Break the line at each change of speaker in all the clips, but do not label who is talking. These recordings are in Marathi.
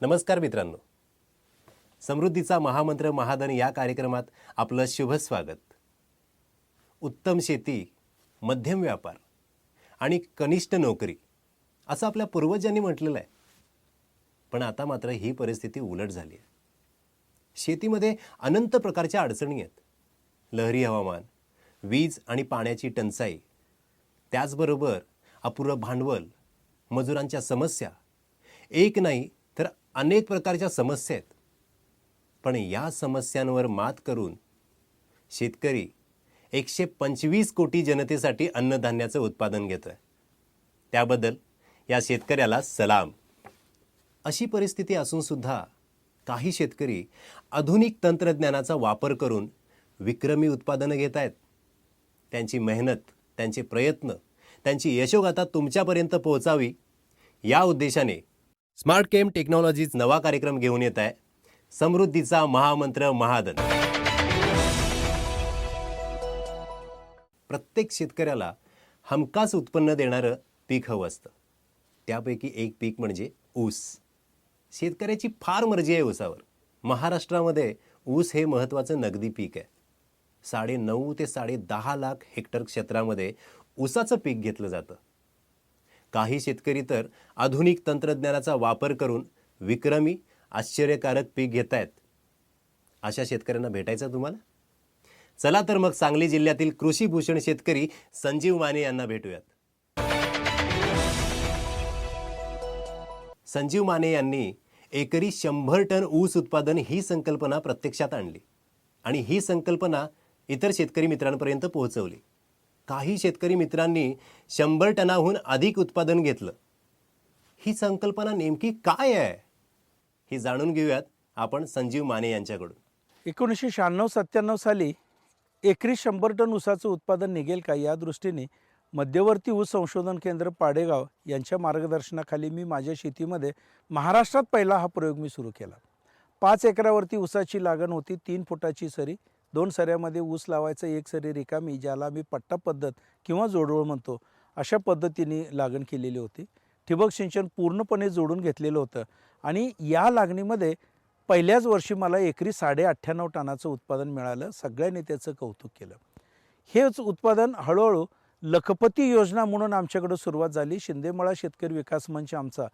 नमस्कार मित्रांनो. समृद्धीचा महामंत्र महाधन या कार्यक्रमात आपलं शुभ स्वागत. उत्तम शेती मध्यम व्यापार आणि कनिष्ठ नोकरी असं आपल्या पूर्वजांनी म्हटलेलं आहे. पण आता मात्र ही परिस्थिती उलट झाली आहे. शेतीमध्ये अनंत प्रकारच्या अडचणी आहेत. लहरी हवामान वीज आणि पाण्याची टंचाई त्याचबरोबर अपुरं भांडवल मजुरांच्या समस्या एक नाही अनेक प्रकारच्या समस्या आहेत. पण या समस्यांवर मात करून शेतकरी एकशे पंचवीस कोटी जनतेसाठी अन्नधान्याचं उत्पादन घेतोय. त्याबद्दल या शेतकऱ्याला सलाम. अशी परिस्थिती असूनसुद्धा काही शेतकरी आधुनिक तंत्रज्ञानाचा वापर करून विक्रमी उत्पादनं घेत आहेत. त्यांची मेहनत त्यांचे प्रयत्न त्यांची यशोगाथा तुमच्यापर्यंत पोहोचावी या उद्देशाने स्मार्ट केम टेक्नॉलॉजीज नवा कार्यक्रम घेऊन येत आहे. समृद्धीचा महामंत्र महादन. प्रत्येक शेतकऱ्याला हमखास उत्पन्न देणारं पीक हवं असतं. त्यापैकी एक पीक म्हणजे ऊस. शेतकऱ्याची फार मर्जी आहे ऊसावर. महाराष्ट्रामध्ये ऊस हे महत्त्वाचं नगदी पीक आहे. साडे नऊ ते साडे दहा लाख हेक्टर क्षेत्रामध्ये ऊसाचं पीक घेतलं जातं. काही शेतकरी तर आधुनिक तंत्रज्ञानाचा वापर करून विक्रमी आश्चर्यकारक पीक घेत आहेत अशा शेतकऱ्यांना भेटायचं तुम्हाला? चला तर मग सांगली जिल्ह्यातील कृषीभूषण शेतकरी संजीव माने यांना भेटूयात. संजीव माने यांनी एकरी शंभर टन ऊस उत्पादन ही संकल्पना प्रत्यक्षात आणली आणि ही संकल्पना इतर शेतकरी मित्रांपर्यंत पोहोचवली. काही शेतकरी मित्रांनी शंभर टनाहून अधिक उत्पादन घेतलं. ही संकल्पना नेमकी काय आहे? हे जाणून घेऊयात आपण संजीव माने यांच्याकडून.
एकोणीसशे शहाण्णव सत्त्याण्णव साली एकरी शंभर टन ऊसाचं उत्पादन निघेल का या दृष्टीने मध्यवर्ती ऊस संशोधन केंद्र पाडेगाव यांच्या मार्गदर्शनाखाली मी माझ्या शेतीमध्ये महाराष्ट्रात पहिला हा प्रयोग मी सुरू केला. पाच एकरावरती ऊसाची लागण होती तीन फुटाची सरी दोन सऱ्यामध्ये ऊस लावायचं एक सरी रिकामी ज्याला मी पट्टा पद्धत किंवा जोडवळ म्हणतो अशा पद्धतीने लागण केलेली होती. ठिबक सिंचन पूर्णपणे जोडून घेतलेलं होतं. आणि या लागणीमध्ये पहिल्याच वर्षी मला एकरी साडे अठ्ठ्याण्णव टनाचं उत्पादन मिळालं. सगळ्यांनी त्याचं कौतुक केलं. हेच उत्पादन हळूहळू लखपती योजना म्हणून आमच्याकडं सुरुवात झाली. शिंदेमळा शेतकरी विकास मंच आमचा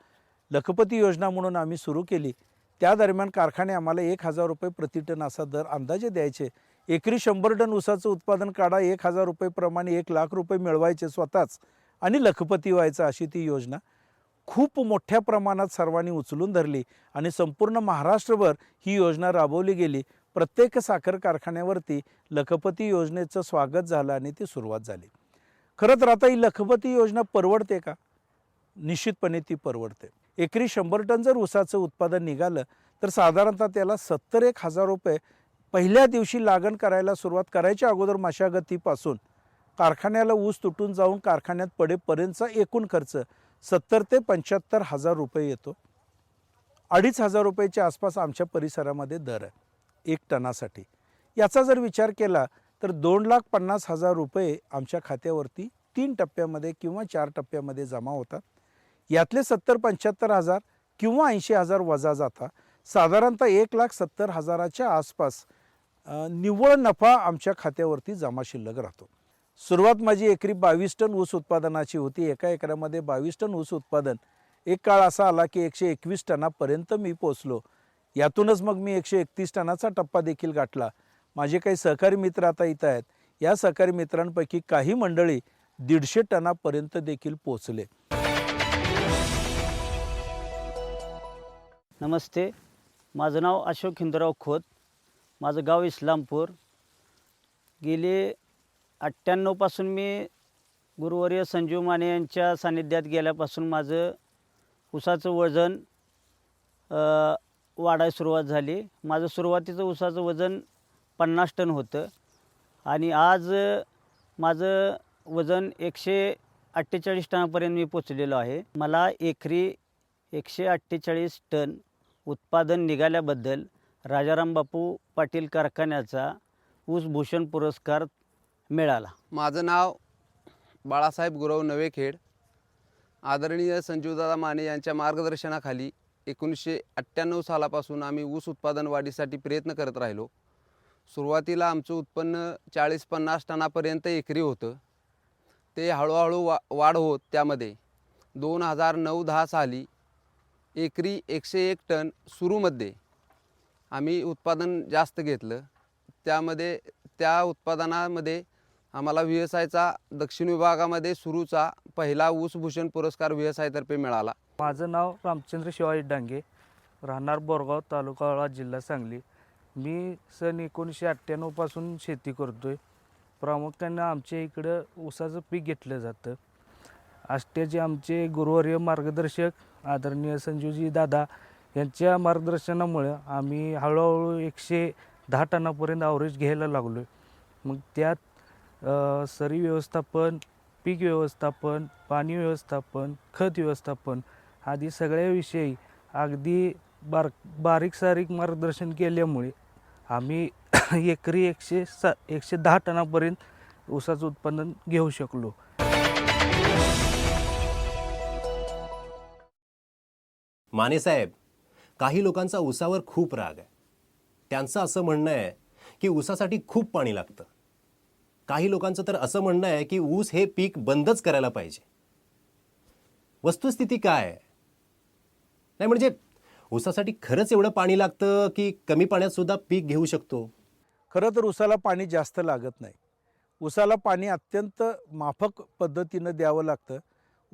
लखपती योजना म्हणून आम्ही सुरू केली. त्या दरम्यान कारखाने आम्हाला एक हजार रुपये प्रति टन असा दर अंदाजे द्यायचे. एकरी शंभर टन ऊसाचं उत्पादन काढा एक हजार रुपयेप्रमाणे एक लाख रुपये मिळवायचे स्वतःच आणि लखपती व्हायचं अशी ती योजना. खूप मोठ्या प्रमाणात सर्वांनी उचलून धरली आणि संपूर्ण महाराष्ट्रभर ही योजना राबवली गेली. प्रत्येक साखर कारखान्यावरती लखपती योजनेचं स्वागत झालं आणि ती सुरुवात झाली. खरं तर आता ही लखपती योजना परवडते का? निश्चितपणे ती परवडते. एकरी शंभर टन जर ऊसाचं उत्पादन निघालं तर साधारणतः त्याला सत्तर एक हजार रुपये पहिल्या दिवशी लागण करायला सुरुवात करायच्या अगोदर मशागतीपासून. कारखान्याला ऊस तुटून जाऊन कारखान्यात पडेपर्यंतचा एकूण खर्च सत्तर ते पंच्याहत्तर हजार रुपये येतो. अडीच हजार रुपयेच्या आसपास आमच्या परिसरामध्ये दर आहे एक टनासाठी. याचा जर विचार केला तर दोन लाख पन्नास हजार रुपये आमच्या खात्यावरती तीन टप्प्यामध्ये किंवा चार टप्प्यामध्ये जमा होतात. यातले सत्तर पंच्याहत्तर हजार किंवा ऐंशी हजार वजा जाता. साधारणतः एक लाख सत्तर हजाराच्या आसपास निव्वळ नफा आमच्या खात्यावरती जमा शिल्लक राहतो. सुरुवात माझी एकरी बावीस टन ऊस उत्पादनाची होती. एका एकरामध्ये बावीस टन ऊस उत्पादन एक काळ असा आला की एकशे एकवीस टनापर्यंत मी पोचलो यातूनच मग मी एकशे एकतीस टनाचा टप्पा देखील गाठला. माझे काही सहकारी मित्र आता इथं आहेत. या सहकारी मित्रांपैकी काही मंडळी दीडशे टनापर्यंत देखील पोचले
नमस्ते. माझं नाव अशोक हिंदराव खोत. माझं गाव इस्लामपूर. गेले अठ्ठ्याण्णवपासून मी गुरुवर्य संजीव माने यांच्या सानिध्यात गेल्यापासून माझं ऊसाचं वजन वाढायला सुरुवात झाली. माझं सुरुवातीचं ऊसाचं वजन पन्नास टन होतं. आणि आज माझं वजन एकशे अठ्ठेचाळीस टनापर्यंत मी पोचलेलो आहे. मला एकरी एकशे अठ्ठेचाळीस टन उत्पादन निघाल्याबद्दल राजाराम बापू पाटील कारखान्याचा ऊसभूषण पुरस्कार मिळाला.
माझं नाव बाळासाहेब गुरव नवेखेड. आदरणीय संजीवदादा माने यांच्या मार्गदर्शनाखाली एकोणीसशे अठ्ठ्याण्णव सालापासून आम्ही ऊस उत्पादन वाढीसाठी प्रयत्न करत राहिलो. सुरुवातीला आमचं उत्पन्न चाळीस पन्नास टनापर्यंत एकरी होतं. ते हळूहळू वा वाढ होत त्यामध्ये दोन हजार नऊ दहा साली एकरी एकशे एक टन सुरूमध्ये आम्ही उत्पादन जास्त घेतलं. त्यामध्ये त्या उत्पादनामध्ये आम्हाला व्ही एस आयचा दक्षिण विभागामध्ये सुरूचा पहिला ऊसभूषण पुरस्कार व्ही एस आयतर्फे मिळाला.
माझं नाव रामचंद्र शिवाजी डांगे राहणार बोरगाव तालुका जिल्हा सांगली. मी सन एकोणीसशे अठ्ठ्याण्णवपासून शेती करतो आहे प्रामुख्यानं आमच्या इकडं ऊसाचं पीक घेतलं जातं. आष्ट्याचे आमचे गुरुवर्य मार्गदर्शक आदरणीय संजीवजी दादा यांच्या मार्गदर्शनामुळं आम्ही हळूहळू एकशे दहा टनापर्यंत आवरेज घ्यायला लागलो आहे मग त्यात सरी व्यवस्थापन पीक व्यवस्थापन पाणी व्यवस्थापन खत व्यवस्थापन आदी सगळ्याविषयी अगदी बार बारीक सारीक मार्गदर्शन केल्यामुळे आम्ही एकरी एकशे सा एकशे दहा टनापर्यंत ऊसाचं उत्पादन घेऊ शकलो.
मानेसाहेब काही लोकांचा ऊसावर खूप राग आहे. त्यांचं असं म्हणणं आहे की ऊसासाठी खूप पाणी लागतं. काही लोकांचं तर असं म्हणणं आहे की ऊस हे पीक बंदच करायला पाहिजे. वस्तुस्थिती काय आहे? नाही म्हणजे ऊसासाठी खरंच एवढं पाणी लागतं की कमी पाण्यात सुद्धा पीक घेऊ शकतो?
खरं तर उसाला पाणी जास्त लागत नाही. उसाला पाणी अत्यंत माफक पद्धतीनं द्यावं लागतं.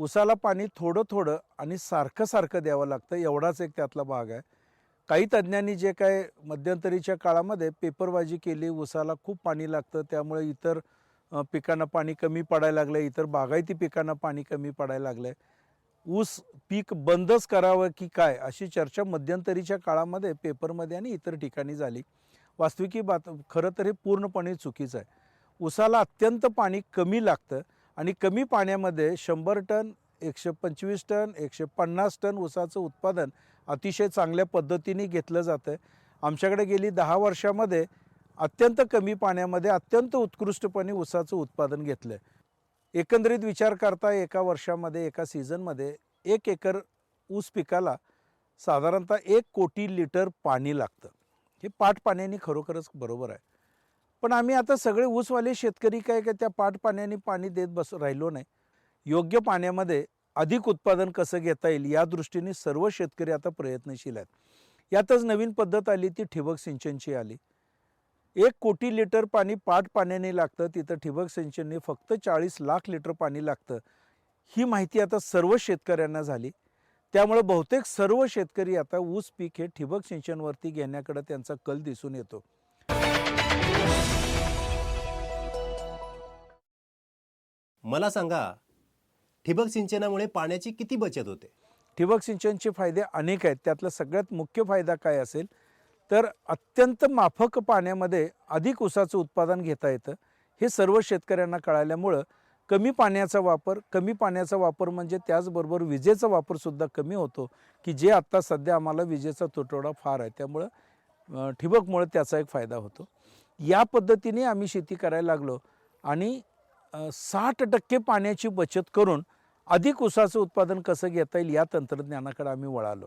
उसाला पाणी थोडं थोडं आणि सारखं सारखं द्यावं लागतं एवढाच एक त्यातला भाग आहे. काही तज्ज्ञांनी जे काय मध्यंतरीच्या काळामध्ये पेपरबाजी केली उसाला खूप पाणी लागतं त्यामुळे इतर पिकांना पाणी कमी पडायला लागलं इतर बागायती पिकांना पाणी कमी पडायला लागलं ऊस पीक बंदच करावं की काय अशी चर्चा मध्यंतरीच्या काळामध्ये पेपरमध्ये आणि इतर ठिकाणी झाली. वास्तविकी बात खरं तर हे पूर्णपणे चुकीचं आहे. उसाला अत्यंत पाणी कमी लागतं आणि कमी पाण्यामध्ये शंभर टन एकशे पंचवीस टन एकशे पन्नास टन ऊसाचं उत्पादन अतिशय चांगल्या पद्धतीने घेतलं जातं आमच्याकडे गेली दहा वर्षामध्ये अत्यंत कमी पाण्यामध्ये अत्यंत उत्कृष्टपणे ऊसाचं उत्पादन घेतलं आहे एकंदरीत विचार करता एका वर्षामध्ये एका सीझनमध्ये एक एकर ऊस पिकाला साधारणतः एक कोटी लिटर पाणी लागतं. हे पाट पाण्याने खरोखरच बरोबर आहे. पण आम्ही आता सगळे ऊसवाले शेतकरी काय काय त्या पाट पाण्याने पाणी देत बस राहिलो नाही. योग्य पाण्यामध्ये अधिक उत्पादन कसं घेता येईल या दृष्टीने सर्व शेतकरी आता प्रयत्नशील आहेत. यातच नवीन पद्धत आली ती ठिबक सिंचनची आली. एक कोटी लिटर पाणी पाट पाण्याने लागतं तिथं ठिबक सिंचनने फक्त चाळीस लाख लिटर पाणी लागतं. ही माहिती आता सर्व शेतकऱ्यांना झाली. त्यामुळे बहुतेक सर्व शेतकरी आता ऊस पीक हे ठिबक सिंचनवरती घेण्याकडे त्यांचा कल दिसून येतो.
मला सांगा ठिबक सिंचनामुळे पाण्याची किती बचत होते?
ठिबक सिंचनचे फायदे अनेक आहेत. त्यातला सगळ्यात मुख्य फायदा काय असेल तर अत्यंत माफक पाण्यामध्ये अधिक ऊसाचं उत्पादन घेता येतं. हे सर्व शेतकऱ्यांना कळाल्यामुळं कमी पाण्याचा वापर कमी पाण्याचा वापर म्हणजे त्याचबरोबर विजेचा वापरसुद्धा कमी होतो की जे आत्ता सध्या आम्हाला विजेचा तुटवडा फार आहे. त्यामुळं ठिबकमुळं ठिबकमुळे त्याचा एक फायदा होतो. या पद्धतीने आम्ही शेती करायला लागलो आणि साठ टक्के पाण्याची बचत करून अधिक ऊसाचं उत्पादन कसं घेता येईल या तंत्रज्ञानाकडे आम्ही वळालो.